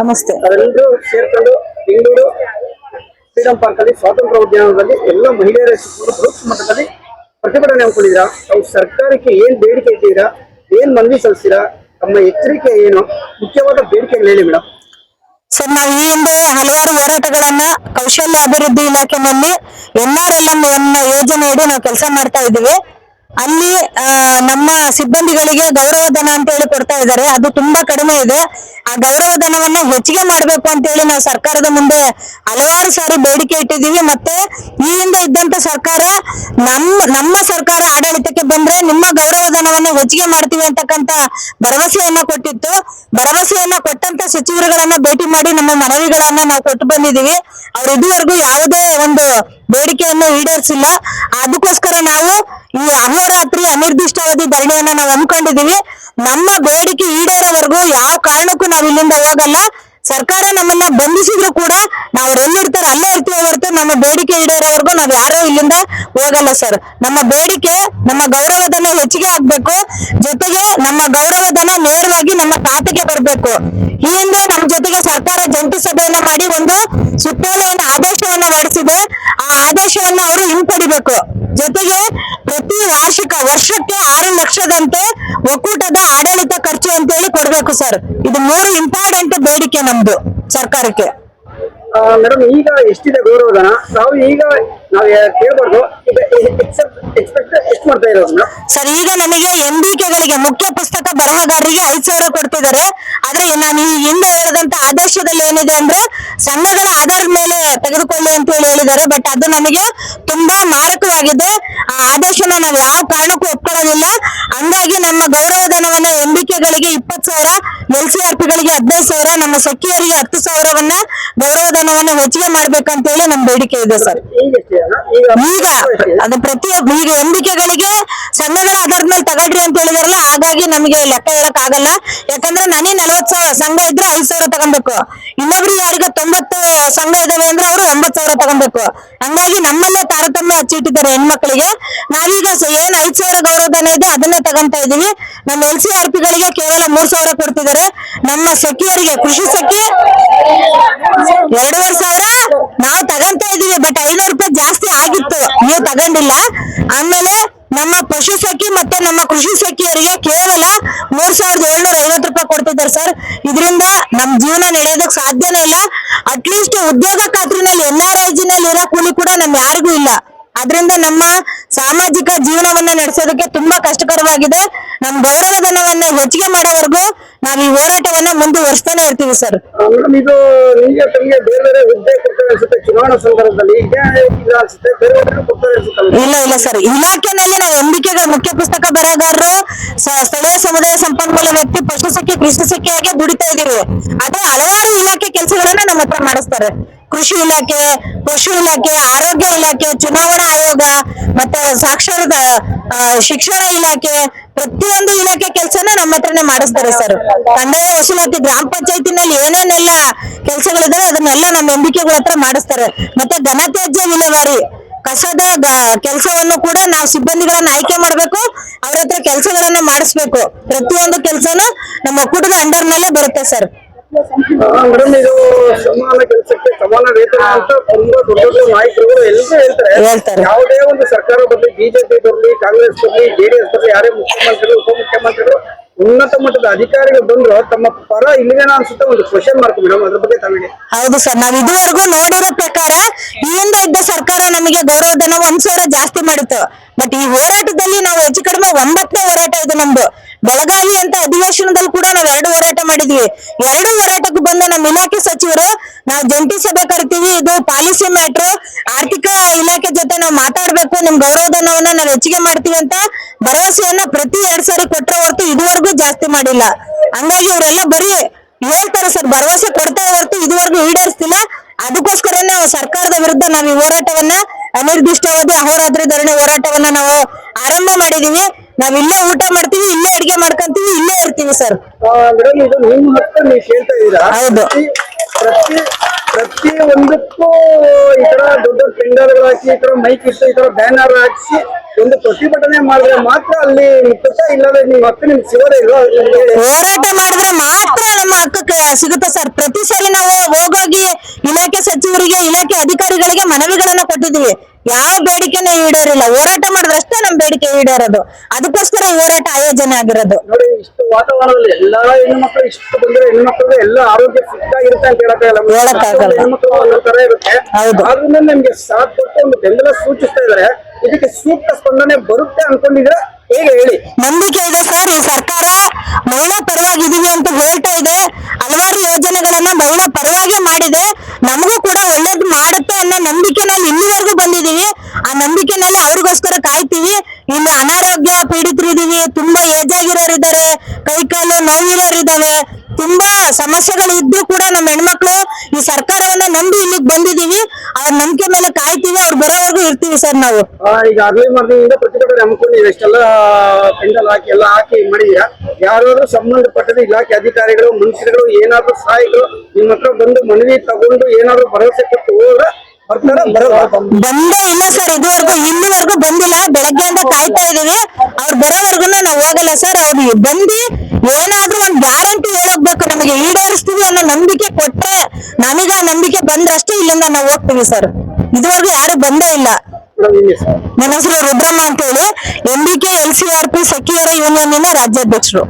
ನಮಸ್ತೆ. ಅವರೆಲ್ಲರೂ ಸೇರ್ಕೊಂಡು ಬೆಂಗಳೂರು ಫ್ರೀಡಂ ಪಾರ್ಕ್ ಅಲ್ಲಿ ಸ್ವಾತಂತ್ರ್ಯ ಉದ್ಯಾನದಲ್ಲಿ ಎಲ್ಲ ಮಹಿಳೆಯರ ಬೃಹತ್ ಮಟ್ಟದಲ್ಲಿ ಪ್ರತಿಭಟನೆ ಹಮ್ಮಿಕೊಂಡಿದ್ದೀರಾ? ತಾವು ಸರ್ಕಾರಕ್ಕೆ ಏನ್ ಬೇಡಿಕೆ ಇಟ್ಟಿದ್ದೀರಾ? ಏನ್ ಮನವಿ ಸಲ್ಲಿಸ್ತೀರಾ? ತಮ್ಮ ಎಚ್ಚರಿಕೆ ಏನು? ಮುಖ್ಯವಾದ ಬೇಡಿಕೆಗಳು ಹೇಳಿ ಮೇಡಮ್ ಸರ್ ನಾವು ಈ ಹಿಂದೆ ಹಲವಾರು ಹೋರಾಟಗಳನ್ನ ಕೌಶಲ್ಯ ಅಭಿವೃದ್ಧಿ ಇಲಾಖೆನಲ್ಲಿ ಎನ್ ಆರ್ ಎಲ್ ಎಂ ಅನ್ನೋ ಯೋಜನೆಯಡಿ ನಾವು ಕೆಲಸ ಮಾಡ್ತಾ ಇದ್ದೀವಿ. ಅಲ್ಲಿ ನಮ್ಮ ಸಿಬ್ಬಂದಿಗಳಿಗೆ ಗೌರವಧನ ಅಂತ ಹೇಳಿ ಕೊಡ್ತಾ ಇದ್ದಾರೆ. ಅದು ತುಂಬಾ ಕಡಿಮೆ ಇದೆ. ಆ ಗೌರವಧನವನ್ನ ಹೆಚ್ಚಿಗೆ ಮಾಡ್ಬೇಕು ಅಂತ ಹೇಳಿ ನಾವು ಸರ್ಕಾರದ ಮುಂದೆ ಹಲವಾರು ಸಾರಿ ಬೇಡಿಕೆ ಇಟ್ಟಿದ್ದೀವಿ. ಮತ್ತೆ ಈ ಹಿಂದೆ ಇದ್ದಂತ ಸರ್ಕಾರ ನಮ್ಮ ನಮ್ಮ ಸರ್ಕಾರ ಆಡಳಿತಕ್ಕೆ ಬಂದ್ರೆ ನಿಮ್ಮ ಗೌರವಧನವನ್ನ ಹೆಚ್ಚಿಗೆ ಮಾಡ್ತೀವಿ ಅಂತಕ್ಕಂತ ಭರವಸೆಯನ್ನ ಕೊಟ್ಟಿತ್ತು. ಭರವಸೆಯನ್ನ ಕೊಟ್ಟಂತ ಸಚಿವರುಗಳನ್ನ ಭೇಟಿ ಮಾಡಿ ನಮ್ಮ ಮನವಿಗಳನ್ನ ನಾವು ಕೊಟ್ಟು ಬಂದಿದೀವಿ ಅವ್ರು ಇದುವರೆಗೂ ಯಾವುದೇ ಒಂದು ಬೇಡಿಕೆಯನ್ನು ಈಡೇರಿಸಿಲ್ಲ. ಅದಕ್ಕೋಸ್ಕರ ನಾವು ಈ ಅಹೋರಾತ್ರಿ ಅನಿರ್ದಿಷ್ಟಾವಧಿ ಧರಣಿಯನ್ನ ನಾವು ಹಮ್ಮಿಕೊಂಡಿದೀವಿ ನಮ್ಮ ಬೇಡಿಕೆ ಈಡೇರೋವರೆಗೂ ಯಾವ ಕಾರಣಕ್ಕೂ ನಾವು ಇಲ್ಲಿಂದ ಹೋಗಲ್ಲ. ಸರ್ಕಾರ ನಮ್ಮನ್ನ ಬಂಧಿಸಿದ್ರು ಕೂಡ ನಾವು ಎಲ್ಲಿರ್ತಾರೆ ಅಲ್ಲೇ ಇರ್ತೀವಿ ಹೊರತು ನಮ್ಮ ಬೇಡಿಕೆ ಈಡೇರೋವರೆಗೂ ನಾವ್ ಯಾರೋ ಇಲ್ಲಿಂದ ಹೋಗಲ್ಲ ಸರ್. ನಮ್ಮ ಬೇಡಿಕೆ ನಮ್ಮ ಗೌರವಧನ ಹೆಚ್ಚಿಗೆ ಆಗ್ಬೇಕು. ಜೊತೆಗೆ ನಮ್ಮ ಗೌರವಧನ ನೇರವಾಗಿ ನಮ್ಮ ಖಾತೆಗೆ ಬರಬೇಕು. ಈ ಹಿಂದೆ ನಮ್ಮ ಜೊತೆಗೆ ಸರ್ಕಾರ ಜಂಟಿ ಸಭೆಯನ್ನ ಮಾಡಿ ಒಂದು ಸುತ್ತೋಲೆಯನ್ನ ಆದೇಶವನ್ನ ಹೊರಡಿಸಿದೆ ಆ ಆದೇಶವನ್ನ ಅವರು ಹಿಂಪಡಿಬೇಕು. ಜೊತೆಗೆ ಪ್ರತಿ ವಾರ್ಷಿಕ, ವರ್ಷಕ್ಕೆ ಆರು ಲಕ್ಷದಂತೆ ಒಕ್ಕೂಟದ ಆಡಳಿತ ಖರ್ಚು ಅಂತ ಹೇಳಿ ಕೊಡ್ಬೇಕು ಸರ್. ಇದು ಮೂರು ಇಂಪಾರ್ಟೆಂಟ್ ಬೇಡಿಕೆ ನಮ್ದು ಸರ್ಕಾರಕ್ಕೆ. ಮೇಡಮ್ ಈಗ ಎಷ್ಟಿದೆ ಗೌರವಧನ? ನಾವು ಈಗ ನಾವು ಕೇಳ್ಬಾರ್ದು. ಎಕ್ಸ್ಪೆಕ್ಟ್ ಎಷ್ಟು ಮಾಡ್ತಾ ಇರೋದು ಸರ್ ಈಗ ನನಗೆ ಎಂ ಬಿ ಕೆಗಳಿಗೆ ಮುಖ್ಯ ಪುಸ್ತಕ ಬರಹಗಾರರಿಗೆ ಐದು ಸಾವಿರ ಕೊಡ್ತಿದ್ದಾರೆ. ಆದ್ರೆ ನಾನು ಈ ಹಿಂದೆ ಹೇಳಿದಂತ ಆದೇಶದಲ್ಲಿ ಏನಿದೆ ಅಂದ್ರೆ ಸಂಘಗಳ ಆಧಾರದ ಮೇಲೆ ತೆಗೆದುಕೊಳ್ಳಿ ಅಂತ ಹೇಳಿ ಹೇಳಿದ್ದಾರೆ. ಬಟ್ ಅದು ನಮಗೆ ತುಂಬಾ ಮಾರಕವಾಗಿದೆ. ಆ ಆದೇಶನ ನಾವು ಯಾವ ಕಾರಣಕ್ಕೂ ಒಪ್ಕೊಳ್ಳೋದಿಲ್ಲ. ಹಂಗಾಗಿ ನಮ್ಮ ಗೌರವಧನವನ್ನ ಧನವನ್ನ ಎಂಬಿಕೆಗಳಿಗೆ ಇಪ್ಪತ್ ಸಾವಿರ, ಎಲ್ ಸಿ ಆರ್ ಪಿಗಳಿಗೆ ಹದಿನೈದು ಸಾವಿರ, ನಮ್ಮ ಸಖಿಯರಿಗೆ ಹತ್ತು ಸಾವಿರವನ್ನ ಗೌರವಧನವನ್ನ ಹೆಚ್ಚಿಗೆ ಮಾಡ್ಬೇಕಂತ ಹೇಳಿ ನಮ್ ಬೇಡಿಕೆ ಇದೆ ಸರ್. ಈಗ? ಅದು ಪ್ರತಿಯೊಬ್ಬ ಈಗ ಎಂಬಿಕೆಗಳಿಗೆ ಸಂಘಗಳ ಆಧಾರದ ಮೇಲೆ ತಗೊಳ್ರಿ ಅಂತ ಹೇಳಿದಾರಲ್ಲ ಹಾಗಾಗಿ ನಮಗೆ ಲೆಕ್ಕ ಹೇಳಕ್ ಆಗಲ್ಲ. ಯಾಕಂದ್ರೆ ನಾನೇ ನಲವತ್ ಸಾವಿರ ಸಂಘ ಇದ್ರೆ ಐದ್ ಸಾವಿರ ತಗೊಬೇಕು. ಇನ್ನೊಬ್ರು ಯಾರಿಗ ತೊಂಬತ್ತು ಸಂಘ ಇದಾವೆ ಅಂದ್ರೆ ಅವರು ಎಂಬತ್ ಸಾವಿರ ತಗೊಬೇಕು. ಹಂಗಾಗಿ ನಮ್ಮಲ್ಲೇ ತಾರತಮ್ಯ ಹಚ್ಚಿಟ್ಟಿದ್ದಾರೆ ಹೆಣ್ಮಕ್ಳಿಗೆ. ನಾವೀಗ ಏನ್ ಐದ್ ಸಾವಿರ ಗೌರವಧನ ಇದೆ ಅದನ್ನ ತಗೊಂತ ಇದೀವಿ ನಮ್ಮ ಎಲ್ ಸಿ ಆರ್ ಪಿಗಳಿಗೆ ಕೇವಲ ಮೂರ್ ಸಾವಿರ ಕೊಡ್ತಿದ್ದಾರೆ. ನಮ್ಮ ಸಖಿಯರಿಗೆ, ಕೃಷಿ ಸಖಿ ಎರಡೂವರೆ ಸಾವಿರ? ನಾವು ತಗಂತ ಇದೀವಿ ಬಟ್ ಐನೂರು ರೂಪಾಯಿ ಜಾಸ್ತಿ ಆಗಿತ್ತು. ನೀವು ತಗೊಂಡಿಲ್ಲ? ಆಮೇಲೆ ನಮ್ಮ ಪಶು ಸಖಿ ಮತ್ತೆ ನಮ್ಮ ಕೃಷಿ ಸಖಿಯವರಿಗೆ ಕೇವಲ ಮೂರ್ ಸಾವಿರದ ಏಳ್ನೂರ ಐವತ್ತು ರೂಪಾಯಿ ಕೊಡ್ತಿದ್ದಾರೆ ಸರ್. ಇದರಿಂದ ನಮ್ ಜೀವನ ನಡೆಯೋದಕ್ ಸಾಧ್ಯನೇ ಇಲ್ಲ. ಅಟ್ಲೀಸ್ಟ್ ಉದ್ಯೋಗ ಖಾತ್ರಿನಲ್ಲಿ ಎಲ್ಲಾ ರಾಜ್ಯನಲ್ಲಿ ಇರೋ ಕೂಲಿ ಕೂಡ ನಮ್ ಯಾರಿಗೂ ಇಲ್ಲ. ಅದರಿಂದ ನಮ್ಮ ಸಾಮಾಜಿಕ ಜೀವನವನ್ನ ನಡೆಸೋದಕ್ಕೆ ತುಂಬಾ ಕಷ್ಟಕರವಾಗಿದೆ. ನಮ್ ಗೌರವಧನವನ್ನ ಹೆಚ್ಚಿಗೆ ಮಾಡೋವರೆಗೂ ನಾವ್ ಈ ಹೋರಾಟವನ್ನ ಮುಂದುವರಿಸ್ತಾನೆ ಇರ್ತೀವಿ ಸರ್. ಇದು ನಿಮಗೆ ತಮಗೆ ಬೇರೆ ಬೇರೆ ಹುದ್ದೆ ಕೊಡ್ತಾರೆ ಅನ್ಸುತ್ತೆ ಚುನಾವಣಾ ಸಂದರ್ಭದಲ್ಲಿ. ಇಲ್ಲ ಅನ್ಸುತ್ತೆ? ಬೇರೆ ಬೇರೆ ಕೊಡ್ತಾರೆ ಅನ್ಸುತ್ತಲ್ಲ ಇಲ್ಲ ಇಲ್ಲ ಸರ್. ಇಲಾಖೆನಲ್ಲಿ ನಾವು ಎಂಬಿಕೆಗಳ ಮುಖ್ಯ ಪುಸ್ತಕ ಬರಹಗಾರರು ಸ್ಥಳೀಯ ಸಮುದಾಯ ಸಂಪನ್ಮೂಲ ವ್ಯಕ್ತಿ ಪಶು ಸಖಿ ಕೃಷಿ ಸಖಿಯಾಗಿ ದುಡಿತಾ ಇದೀವಿ ಅದು ಹಲವಾರು ಇಲಾಖೆ ಕೆಲಸಗಳನ್ನ ನಮ್ಮ ಹತ್ರ ಮಾಡಿಸ್ತಾರೆ. ಕೃಷಿ ಇಲಾಖೆ ಪಶು ಇಲಾಖೆ ಆರೋಗ್ಯ ಇಲಾಖೆ ಚುನಾವಣಾ ಆಯೋಗ ಮತ್ತೆ ಸಾಕ್ಷರತಾ ಶಿಕ್ಷಣ ಇಲಾಖೆ, ಪ್ರತಿಯೊಂದು ಇಲಾಖೆ ಕೆಲಸನ ನಮ್ಮ ಹತ್ರನೇ ಮಾಡಿಸ್ತಾರೆ ಸರ್ ಕಂದಾಯ ವಸೂಲಾತಿ ಗ್ರಾಮ ಪಂಚಾಯತಿನಲ್ಲಿ ಏನೇನೆಲ್ಲ ಕೆಲಸಗಳಿದಾವೆ, ಅದನ್ನೆಲ್ಲ ನಮ್ಮ ಎಂಬಿಕೆಗಳ ಹತ್ರ ಮಾಡಿಸ್ತಾರೆ. ಮತ್ತೆ ಘನತ್ಯಾಜ್ಯ ವಿಲೇವಾರಿ, ಕಸದ ಕೆಲಸವನ್ನು ಕೂಡ ನಾವು ಸಿಬ್ಬಂದಿಗಳನ್ನ ಆಯ್ಕೆ ಮಾಡ್ಬೇಕು, ಅವ್ರ ಹತ್ರ ಕೆಲಸಗಳನ್ನ ಮಾಡಿಸ್ಬೇಕು. ಪ್ರತಿಯೊಂದು ಕೆಲಸನ ನಮ್ಮ ಒಕ್ಕೂಟದ ಅಂಡರ್ ಮೇಲೆ ಬರುತ್ತೆ ಸರ್ ಮೇಡಮ್, ಇದು ಸಮಾನ ಕೆಲಸಕ್ಕೆ ಸಮಾನ ವೇತನ ಅಂತ ತುಂಬಾ ದೊಡ್ಡ ದೊಡ್ಡ ನಾಯಕರುಗಳು ಎಲ್ಲರೂ ಹೇಳ್ತಾರೆ ಹೇಳ್ತಾರೆ. ಯಾವುದೇ ಒಂದು ಸರ್ಕಾರ ಬರಲಿ ಬಿಜೆಪಿ ಬರಲಿ ಕಾಂಗ್ರೆಸ್ ಬರಲಿ ಜೆಡಿಎಸ್ ಬರಲಿ ಯಾರೇ ಮುಖ್ಯಮಂತ್ರಿಗಳು ಉಪಮುಖ್ಯಮಂತ್ರಿಗಳು ಉನ್ನತ ಮಟ್ಟದ ಅಧಿಕಾರಿಗಳು ಬಂದ್ರು ತಮ್ಮ ಪರ ಇಲ್ಲಿಗೆ ಅನ್ಸುತ್ತೆ ಒಂದು ಕ್ವಶನ್ ಮಾರ್ಕ್ ಮೇಡಮ್ ಅದ್ರ ಬಗ್ಗೆ ತಮಗೆ ಹೌದು ಸರ್ ನಾವ್ ಇದುವರೆಗೂ ನೋಡಿರೋ ಪ್ರಕಾರ ಈ ಹಿಂದೆ ಇದ್ದ ಸರ್ಕಾರ ನಮಗೆ ಗೌರವಧನ ಒಂದ್ ಸಾವಿರ ಜಾಸ್ತಿ ಮಾಡಿತ್ತು. ಬಟ್ ಈ ಹೋರಾಟದಲ್ಲಿ ನಾವು ಹೆಚ್ಚು ಕಡಿಮೆ ಒಂಬತ್ತನೇ ಹೋರಾಟ ಇದು ನಮ್ದು. ಬೆಳಗಾವಿ ಅಂತ ಅಧಿವೇಶನದಲ್ಲಿ ಕೂಡ ನಾವು ಎರಡು ಹೋರಾಟ ಮಾಡಿದ್ವಿ. ಎರಡು ಹೋರಾಟಕ್ಕೂ ಬಂದ ನಮ್ಮ ಇಲಾಖೆ ಸಚಿವರು ನಾವು ಜಂಟಿ ಸಭೆ ಕರಿತೀವಿ ಇದು ಪಾಲಿಸಿ ಮ್ಯಾಟ್ರು ಆರ್ಥಿಕ ನಾವು ನಮ್ ಗೌರವ ಗೌರವಧನವನ್ನ ನಾವು ಹೆಚ್ಚಿಗೆ ಮಾಡ್ತೀವಿ ಅಂತ ಭರವಸೆಯನ್ನ ಪ್ರತಿ ಎರಡ್ ಸಾರಿ ಕೊಟ್ಟರೆ ಹೊರತು ಇದುವರೆಗೂ ಜಾಸ್ತಿ ಮಾಡಿಲ್ಲ. ಹಂಗಾಗಿ ಇವರೆಲ್ಲ ಬರೀ ಹೇಳ್ತಾರೆ ಸರ್ ಭರವಸೆ ಕೊಡ್ತಾ ಹೊರತು ಇದುವರೆಗೂ ಈಡೇರಿಸ್ತಿಲ್ಲ. ಅದಕ್ಕೋಸ್ಕರನೇ ನಾವು ಸರ್ಕಾರದ ವಿರುದ್ಧ ನಾವು ಈ ಹೋರಾಟವನ್ನ ಅನಿರ್ದಿಷ್ಟವಾದ ಅಹೋರಾತ್ರಿ ಧರಣಿ ಹೋರಾಟವನ್ನ ನಾವು ಆರಂಭ ಮಾಡಿದೀವಿ. ನಾವ್ ಇಲ್ಲೇ ಊಟ ಮಾಡ್ತೀವಿ ಇಲ್ಲೇ ಅಡಿಗೆ ಮಾಡ್ಕೊಂತೀವಿ ಇಲ್ಲೇ ಇರ್ತೀವಿ ಸರ್. ಮೇಡಮ್ ಇದು ನಿಮ್ಮ ಹತ್ರ ನೀವು ಕೇಳ್ತಾ ಇದ್ದೀರಾ? ಹೌದು. ಪ್ರತಿ ಪ್ರತಿ ಒಂದಕ್ಕೂ ಈ ತರ ಪೆಂಡಲ್ಗಳು ಹಾಕಿ, ಈ ತರ ಮೈಕ್ ಇಟ್ಟು, ಈ ತರ ಬ್ಯಾನರ್ ಹಾಕಿಸಿ, ಒಂದು ಪ್ರತಿಭಟನೆ ಮಾಡಿದ್ರೆ ಮಾತ್ರ ಅಲ್ಲಿ ಮುಕ್ತ ಇಲ್ಲದೆ ನಿಮ್ಮ ಹಕ್ಕು ನಿಮ್ಗೆ ಸಿಗೋದೇ ಇಲ್ಲ. ಹೋರಾಟ ಮಾಡಿದ್ರೆ ಮಾತ್ರ ನಮ್ಮ ಹಕ್ಕಕ್ಕೆ ಸಿಗುತ್ತೆ ಸರ್. ಪ್ರತಿ ಸಲ ನಾವು ಹೋಗೋಗಿ ಇಲಾಖೆ ಸಚಿವರಿಗೆ, ಇಲಾಖೆ ಅಧಿಕಾರಿಗಳಿಗೆ ಮನವಿಗಳನ್ನ ಕೊಟ್ಟಿದೀವಿ ಯಾವ ಬೇಡಿಕೆನ ಈಡೇರಿಲ್ಲ. ಹೋರಾಟ ಮಾಡಿದ್ರೆ ಅಷ್ಟೇ ನಮ್ ಬೇಡಿಕೆ ಈಡೇರೋದು. ಅದಕ್ಕೋಸ್ಕರ ಈ ಹೋರಾಟ ಆಯೋಜನೆ ಆಗಿರೋದು. ನೋಡಿ ಇಷ್ಟು ವಾತಾವರಣದಲ್ಲಿ ಎಲ್ಲಾ ಹೆಣ್ಮಕ್ಳು ಇಷ್ಟು ಬಂದ್ರೆ ಹೆಣ್ಮಕ್ಳು ಎಲ್ಲ ಆರೋಗ್ಯ ಫಿಟ್ ಆಗಿರುತ್ತೆ ಅಂತ ಹೇಳಕ್ಕಾಗಲ್ಲ ಮಕ್ಕಳು ಒಂದೊಂದ್ ತರ ಇರುತ್ತೆ. ಆದ್ರಿಂದ ನಿಮ್ಗೆ ಸಾಥ್ ಕೊಟ್ಟು ಒಂದು ಬೆಂಬಲ ಸೂಚಿಸ್ತಾ ಇದಾರೆ ಇದಕ್ಕೆ ಸೂಕ್ತ ಸ್ಪಂದನೆ ಬರುತ್ತೆ ಅನ್ಕೊಂಡಿದ್ರೆ ಹೇಗೆ ಹೇಳಿ. ನಂಬಿಕೆ ಇದೆ ಸರ್. ಈ ಸರ್ಕಾರ ಮಹಿಳಾ ಪರವಾಗಿದೀವಿ ಅಂತ ಹೇಳ್ತಾ ಇದೆ. ಹಲವಾರು ಯೋಜನೆಗಳನ್ನ ಮಹಿಳಾ ಪರವಾಗಿ ಮಾಡಿದೆ. ನಮಗೂ ಕೂಡ ಒಳ್ಳೇದು ನಂಬಿಕೆನಲ್ಲಿ ಅವ್ರಿಗೋಸ್ಕರ ಕಾಯ್ತೀವಿ. ಇಲ್ಲಿ ಅನಾರೋಗ್ಯ ಪೀಡಿತರಿದ್ದೀವಿ, ತುಂಬಾ ಏಜ್ ಆಗಿರೋರು ಇದಾರೆ ಕೈ ಕಾಲು ನೋವಿರೋರು ಇದಾವೆ ತುಂಬಾ ಸಮಸ್ಯೆಗಳು ಇದ್ದು ಕೂಡ ನಮ್ಮ ಹೆಣ್ಮಕ್ಳು ಈ ಸರ್ಕಾರವನ್ನ ನಂಬಿ ಇಲ್ಲಿಗೆ ಬಂದಿದೀವಿ ಅವ್ರ ನಂಬಿಕೆ ಮೇಲೆ ಕಾಯ್ತೀವಿ, ಅವ್ರು ಬರೋವರೆಗೂ ಇರ್ತೀವಿ ಸರ್ ನಾವು. ಈಗ ಅರ್ಲಿ ಮಾರ್ನಿಂಗ್ ಪ್ರತಿಭಟನೆ ಹಮ್ಮಿಕೊಂಡಿವಿ ಎಷ್ಟೆಲ್ಲ ಪೆಂಡಲ್ ಹಾಕಿ, ಎಲ್ಲ ಹಾಕಿ ಮಾಡಿದೀರಾ ಯಾರಾದ್ರೂ ಸಂಬಂಧಪಟ್ಟದ ಇಲಾಖೆ ಅಧಿಕಾರಿಗಳು ಮನುಷ್ಯರುಗಳು ಏನಾದ್ರೂ ಸಹಾಯಗಳು ನಿಮ್ಮ ಹತ್ರ ಬಂದು ಮನವಿ ತಗೊಂಡು ಏನಾದ್ರೂ ಭರವಸೆ ಕೊಟ್ಟು ಹೋದ್ರೆ ಬಂದೇ ಇಲ್ಲ ಸರ್, ಇದುವರೆಗೂ ಇಲ್ಲಿವರೆಗೂ ಬಂದಿಲ್ಲ. ಬೆಳಗ್ಗೆಯಿಂದ ಕಾಯ್ತಾ ಇದೀವಿ ಅವ್ರು ಬರೋವರೆಗೂ ನಾವು ಹೋಗಲ್ಲ ಸರ್. ಅವ್ರು ಬಂದು ಏನಾದ್ರೂ ಒಂದ್ ಗ್ಯಾರಂಟಿ ಹೇಳೋಗ್ಬೇಕು ನಮಗೆ, ಈಡೇರಿಸ್ತೀವಿ ಅನ್ನೋ ನಂಬಿಕೆ ಕೊಟ್ರೆ ನಮಗೆ ಆ ನಂಬಿಕೆ ಬಂದ್ರಷ್ಟೇ ಇಲ್ಲಿಂದ ನಾವು ಹೋಗ್ತೀವಿ ಸರ್. ಇದುವರೆಗೂ ಯಾರು ಬಂದೇ ಇಲ್ಲ? ನನ್ನ ಹೆಸರು ರುದ್ರಮ್ಮ ಅಂತ ಹೇಳಿ M B K, L C R P, ಸಖಿಯರ, union ರಾಜ್ಯಾಧ್ಯಕ್ಷರು.